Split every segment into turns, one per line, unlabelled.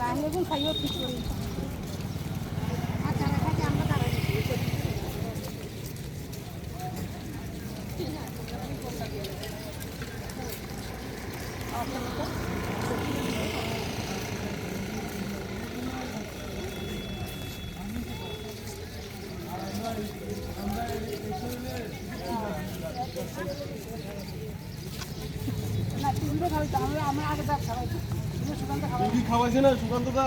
Lahir pun saya pikul. খাওয়াইতো আমরা আগে খাওয়াইতো
খাওয়াইছে না? সুকান্ত দা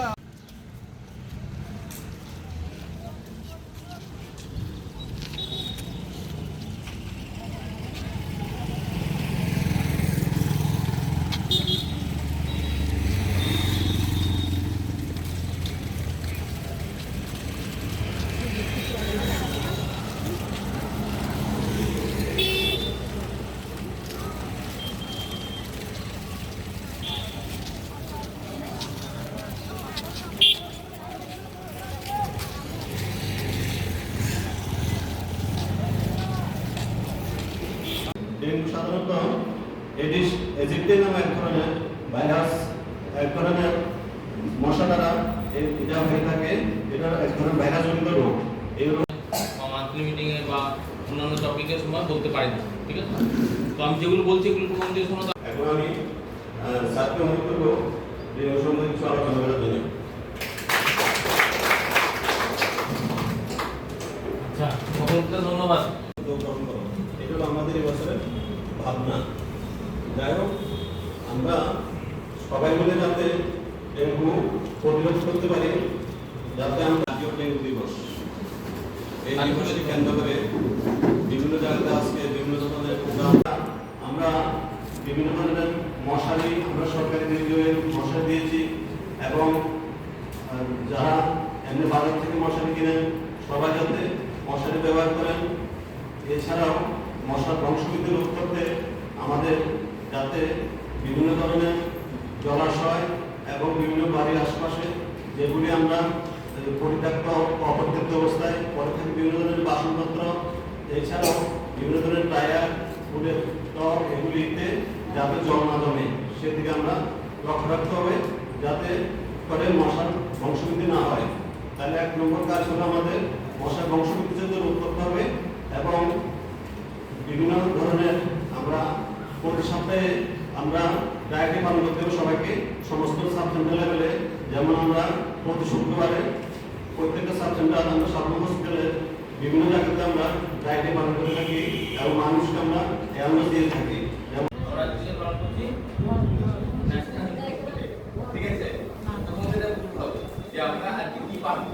ডেঙ্গু সাধারণত এডিস এজিপ্টে নামে এক ধরনের ভাইরাস এক ধরনের মশা দ্বারা এটা হয়ে থাকে এটা এক ধরনের ভাইরাস জনিত রোগ। এই রোগ
মান্থলি মিটিংয়ে বা অন্যান্য টপিকের সময় বলতে পারি না ঠিক আছে? তো আমি যেগুলো বলছি এগুলো প্রথম দিয়ে শোনো?
এখন আমি স্যারকে অনুরোধ করব যে ওই সম্বন্ধে কিছু আলোচনা করার জন্য।
আচ্ছা ধন্যবাদ
উদ্যোগ গ্রহণ করো। এটা হলো আমাদের এই বছরের ভাবনা যাই হোক আমরা সবাই মিলে যাতে ডেঙ্গু প্রতিরোধ করতে পারি, যাতে আমরা জাতীয় ডেঙ্গু দিবস এই দিবসকে কেন্দ্র করে বিভিন্ন জায়গাতে আজকে বিভিন্ন ধরনের আমরা বিভিন্ন ধরনের মশারি, আমরা সরকারি নির্দেশে মশারি দিয়েছি এবং যারা এমনি বাজার থেকে মশারি কিনেন, সবাই যাতে মশারি ব্যবহার করেন। এছাড়াও মশার বংশবৃদ্ধি রোধ করতে আমাদের যাতে বিভিন্ন ধরনের জলাশয় এবং বিভিন্ন বাড়ির আশেপাশে যেগুলি আমরা পরিত্যক্ত অপরিত্যক্ত অবস্থায় পরে থেকে, বিভিন্ন ধরনের বাসনপত্র, এছাড়াও বিভিন্ন ধরনের টায়ার ফুলের টক এগুলিতে যাতে জল না জমে, সেদিকে আমরা লক্ষ্য রাখতে হবে যাতে করে মশার বংশবৃদ্ধি না হয়। তাহলে এক নম্বর কাজ হলো আমাদের মশার বংশবৃদ্ধি যাতে রোধ করতে হবে এবং বিভিন্ন ধরনের আমরা প্রতি সপ্তাহে আমরা ডায়েরি পালন করতে সবাইকে সমস্ত সাব সেন্টার লেভেলে যেমন আমরা প্রতি শুক্রবারে প্রত্যেকটা সাব সেন্টার আমরা সাধারণ হসপিটালে বিভিন্ন জায়গাতে আমরা ডায়েরি পালন করে থাকি এবং মানুষকে আমরা অ্যাওয়ারনেস দিয়ে থাকি। যেমন
আমরা কিসের পালন করছি ঠিক আছে তোমাদের এটা বুঝতে হবে যে আমরা আজকে কি পালন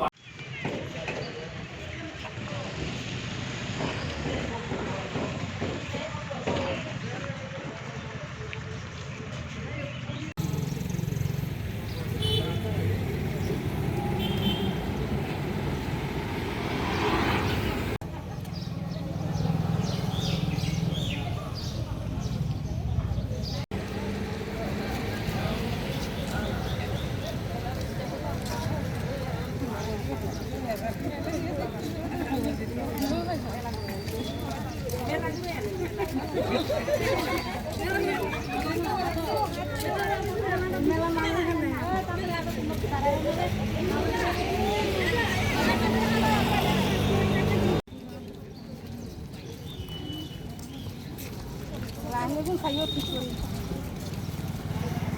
রান বেগুন খাইও ঠিক করি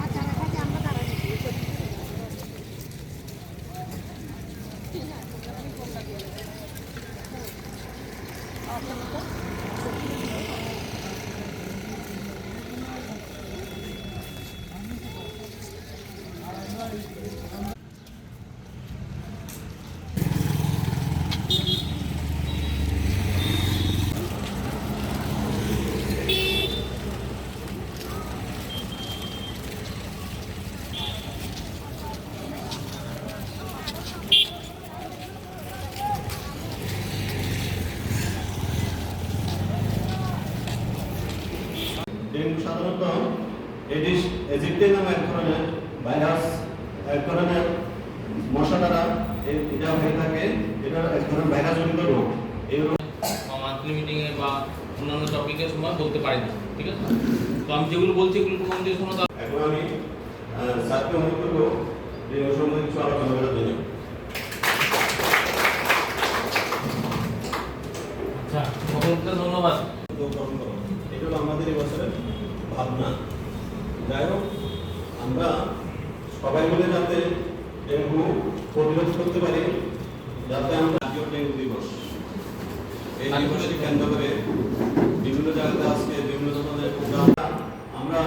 আর যারা খাইছে আমরা তারা
ডেঙ্গু সাধারণত এডিস এজিপ্টে নামে এক ধরনের ভাইরাস এক ধরনের মশা দ্বারা এটা হয়ে থাকে এটা এক ধরনের ভাইরাস জনিত রোগ এই রোগ
মান্থলি মিটিংয়ে বা অন্যান্য টপিকের সময় বলতে পারি না ঠিক আছে? তো আমি যেগুলো বলছি এগুলো প্রথম দিয়ে শোনো
এখন আমি স্যারকে অনুরোধ করব এই সম্বন্ধে কিছু আলোচনা করার জন্য
আচ্ছা ধন্যবাদ।
এটা হলো আমাদের এবছরের ভাবনা। যাই হোক, আমরা সবাই মিলে যাতে ডেঙ্গু প্রতিরোধ করতে পারি, যাতে আমরা জাতীয় ডেঙ্গু দিবস এই দিবসকে কেন্দ্র করে বিভিন্ন জায়গাতে আজকে বিভিন্ন ধরনের আমরা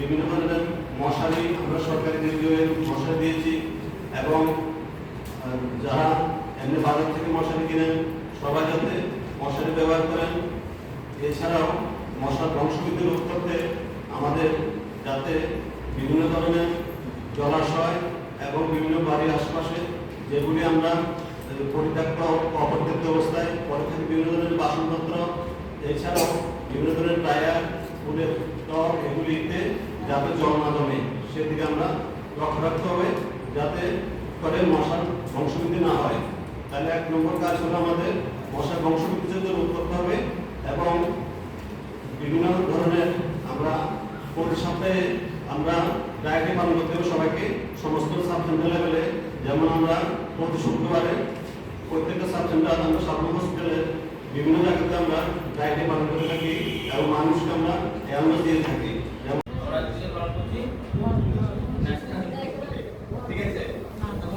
বিভিন্ন ধরনের মশারি আমরা সরকারি নির্দেশে মশারি দিয়েছি এবং যারা এমনি বাজার থেকে মশারি কিনেন, সবাই যাতে মশারি ব্যবহার করেন। এছাড়াও মশার বংশবৃদ্ধি রোধ করতে আমাদের যাতে বিভিন্ন ধরনের জলাশয় এবং বিভিন্ন বাড়ির আশেপাশে যেগুলি আমরা পরিত্যক্ত অপরিত্যক্ত অবস্থায়, পরে বিভিন্ন ধরনের বাসনপত্র, এছাড়াও বিভিন্ন ধরনের টায়ার ফুলের টব এগুলিতে যাতে জল না জমে, সেদিকে আমরা লক্ষ্য রাখতে হবে, যাতে করে মশার বংশবৃদ্ধি না হয়। তাহলে এক নম্বর কাজ হলো আমাদের মশার বংশবৃদ্ধি যাতে রোধ করতে হবে এবং বিভিন্ন ধরনের আমরা প্রতি সপ্তাহে আমরা ডায়েটে পালন করতে সবাইকে সমস্ত সাবজেন্টার লেভেলে যেমন আমরা প্রতি শুক্রবারে প্রত্যেকটা সাবজেন্টার আমরা সাধারণ হসপিটালে বিভিন্ন জায়গাতে আমরা ডায়েটে পালন করে থাকি এবং মানুষকে আমরা অ্যাওয়ারনেস দিয়ে থাকি।